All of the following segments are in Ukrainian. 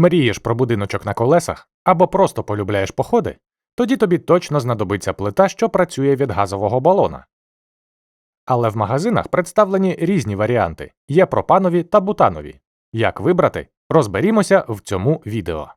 Мрієш про будиночок на колесах або просто полюбляєш походи, тоді тобі точно знадобиться плита, що працює від газового балона. Але в магазинах представлені різні варіанти є пропанові та бутанові. Як вибрати, розберімося в цьому відео.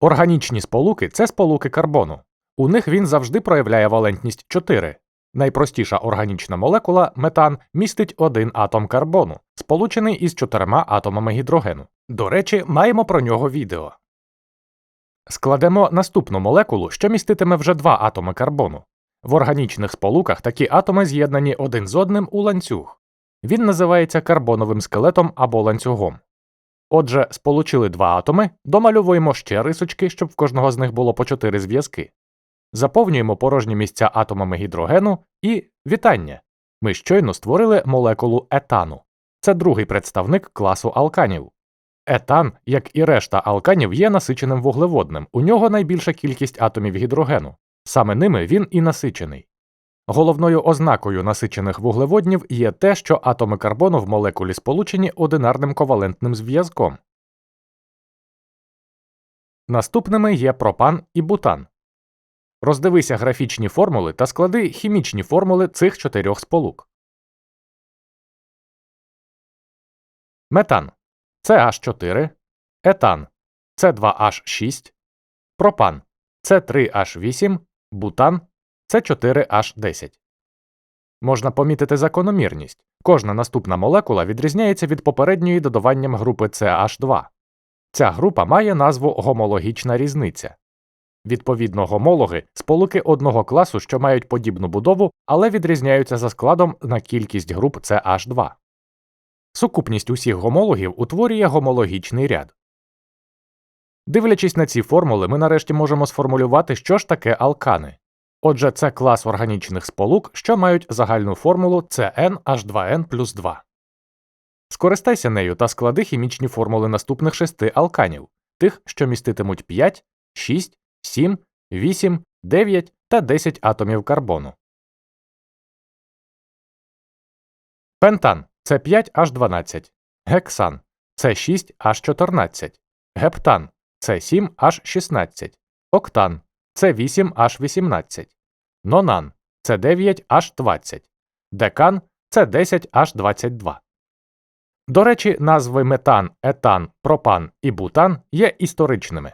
Органічні сполуки це сполуки карбону. У них він завжди проявляє валентність 4. Найпростіша органічна молекула метан містить один атом карбону, сполучений із чотирма атомами гідрогену. До речі, маємо про нього відео. Складемо наступну молекулу, що міститиме вже два атоми карбону. В органічних сполуках такі атоми з'єднані один з одним у ланцюг. Він називається карбоновим скелетом або ланцюгом. Отже, сполучили два атоми, домальовуємо ще рисочки, щоб в кожного з них було по чотири зв'язки. Заповнюємо порожні місця атомами гідрогену і вітання. Ми щойно створили молекулу етану. Це другий представник класу алканів. Етан, як і решта алканів, є насиченим вуглеводним, у нього найбільша кількість атомів гідрогену. Саме ними він і насичений. Головною ознакою насичених вуглеводнів є те, що атоми карбону в молекулі сполучені одинарним ковалентним зв'язком. Наступними є пропан і бутан. Роздивися графічні формули та склади хімічні формули цих чотирьох сполук. Метан CH4, етан С2H6, пропан С3H8, бутан С4H10. Можна помітити закономірність. Кожна наступна молекула відрізняється від попередньої додаванням групи CH2. Ця група має назву гомологічна різниця. Відповідно, гомологи сполуки одного класу, що мають подібну будову, але відрізняються за складом на кількість груп CH2. Сукупність усіх гомологів утворює гомологічний ряд. Дивлячись на ці формули, ми нарешті можемо сформулювати, що ж таке алкани. Отже, це клас органічних сполук, що мають загальну формулу CnH2n плюс 2. Скористайся нею та склади хімічні формули наступних шести алканів, тих, що міститимуть 5, 6, 7, 8, 9 та 10 атомів карбону. Пентан це 5H12, гексан це 6H14, гептан це 7H16, октан це 8H18, нонан це 9H20, декан це 10H22. До речі, назви метан, етан, пропан і бутан є історичними.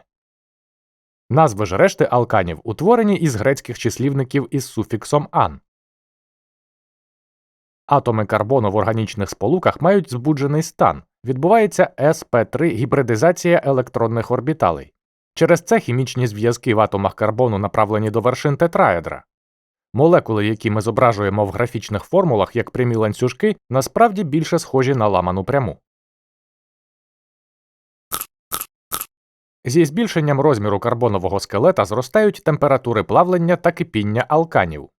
Назви ж решти алканів утворені із грецьких числівників із суфіксом ан. Атоми карбону в органічних сполуках мають збуджений стан. Відбувається sp3 гібридизація електронних орбіталей. Через це хімічні зв'язки в атомах карбону направлені до вершин тетраедра. Молекули, які ми зображуємо в графічних формулах як прямі ланцюжки, насправді більше схожі на ламану пряму. Зі збільшенням розміру карбонового скелета зростають температури плавлення та кипіння алканів.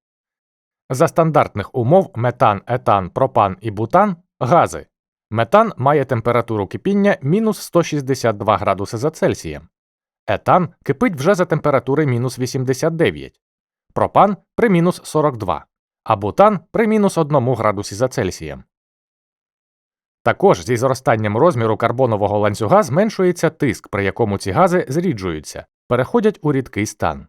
За стандартних умов метан, етан, пропан і бутан гази. Метан має температуру кипіння мінус 162 градуси за Цельсієм. Етан кипить вже за температури мінус 89, пропан при мінус 42, а бутан при мінус 1 градусі за Цельсієм. Також зі зростанням розміру карбонового ланцюга зменшується тиск, при якому ці гази зріджуються, переходять у рідкий стан.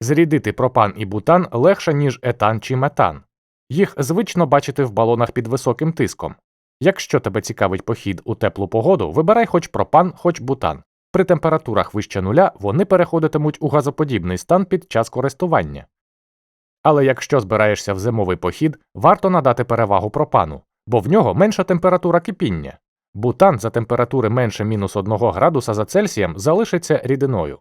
Зрідити пропан і бутан легше, ніж етан чи метан. Їх звично бачити в балонах під високим тиском. Якщо тебе цікавить похід у теплу погоду, вибирай хоч пропан, хоч бутан. При температурах вище нуля вони переходитимуть у газоподібний стан під час користування. Але якщо збираєшся в зимовий похід, варто надати перевагу пропану, бо в нього менша температура кипіння. Бутан за температури менше мінус 1 градуса за Цельсієм залишиться рідиною.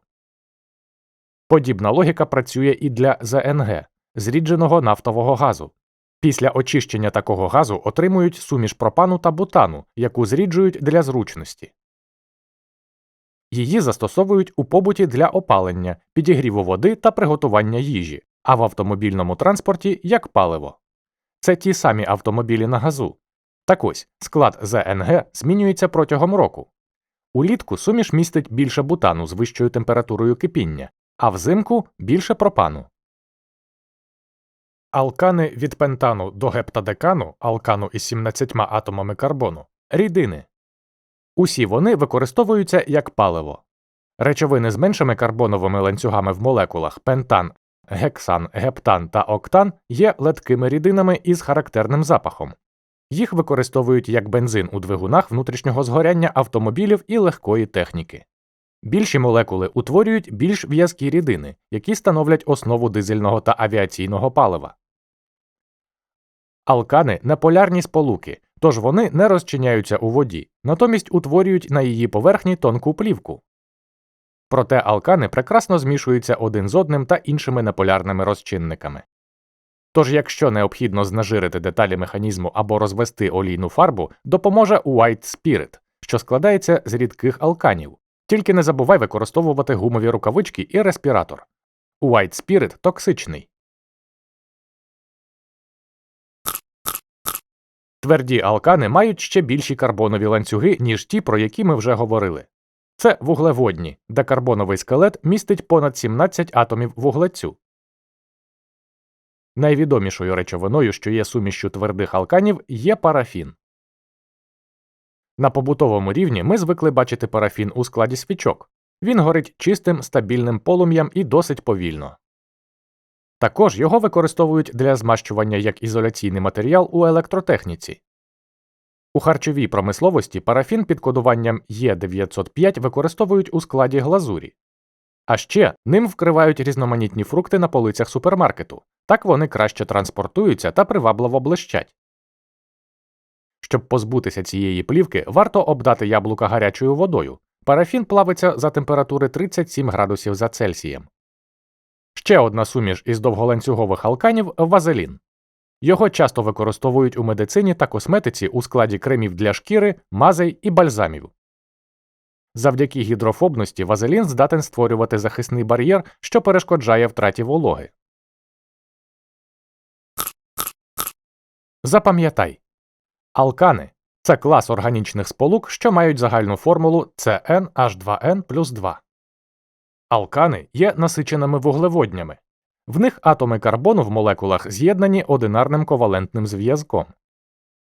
Подібна логіка працює і для ЗНГ зрідженого нафтового газу. Після очищення такого газу отримують суміш пропану та бутану, яку зріджують для зручності. Її застосовують у побуті для опалення, підігріву води та приготування їжі, а в автомобільному транспорті як паливо. Це ті самі автомобілі на газу. Так ось склад ЗНГ змінюється протягом року. Улітку суміш містить більше бутану з вищою температурою кипіння, а взимку більше пропану. Алкани від пентану до гептадекану, алкану із 17 атомами карбону рідини. Усі вони використовуються як паливо. Речовини з меншими карбоновими ланцюгами в молекулах пентан, гексан, гептан та октан є леткими рідинами із характерним запахом. Їх використовують як бензин у двигунах внутрішнього згоряння автомобілів і легкої техніки. Більші молекули утворюють більш в'язкі рідини, які становлять основу дизельного та авіаційного палива. Алкани неполярні сполуки, тож вони не розчиняються у воді, натомість утворюють на її поверхні тонку плівку. Проте алкани прекрасно змішуються один з одним та іншими неполярними розчинниками. Тож, якщо необхідно знежирити деталі механізму або розвести олійну фарбу, допоможе White Spirit, що складається з рідких алканів. Тільки не забувай використовувати гумові рукавички і респіратор. White Spirit токсичний. Тверді алкани мають ще більші карбонові ланцюги, ніж ті, про які ми вже говорили. Це вуглеводні, де карбоновий скелет містить понад 17 атомів вуглецю. Найвідомішою речовиною, що є сумішчю твердих алканів, є парафін. На побутовому рівні ми звикли бачити парафін у складі свічок. Він горить чистим стабільним полум'ям і досить повільно. Також його використовують для змащування як ізоляційний матеріал у електротехніці. У харчовій промисловості парафін під кодуванням Е905 використовують у складі глазурі. А ще ним вкривають різноманітні фрукти на полицях супермаркету, так вони краще транспортуються та привабливо блищать. Щоб позбутися цієї плівки, варто обдати яблука гарячою водою. Парафін плавиться за температури 37 градусів за Цельсієм. Ще одна суміш із довголанцюгових алканів вазелін. Його часто використовують у медицині та косметиці у складі кремів для шкіри, мазей і бальзамів. Завдяки гідрофобності вазелін здатен створювати захисний бар'єр, що перешкоджає втраті вологи. Запам'ятай алкани це клас органічних сполук, що мають загальну формулу CnH2n плюс 2. Алкани є насиченими вуглеводнями. В них атоми карбону в молекулах з'єднані одинарним ковалентним зв'язком.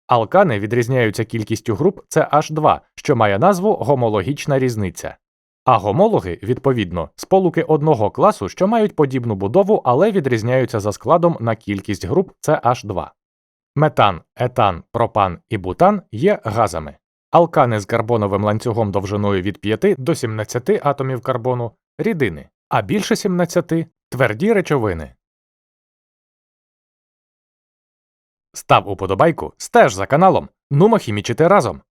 Алкани відрізняються кількістю груп CH2, що має назву гомологічна різниця. А гомологи, відповідно, сполуки одного класу, що мають подібну будову, але відрізняються за складом на кількість груп CH2. Метан, етан, пропан і бутан є газами. Алкани з карбоновим ланцюгом довжиною від 5 до 17 атомів карбону рідини, а більше 17 тверді речовини. Став уподобайку, стеж за каналом. Нумо хімічити разом.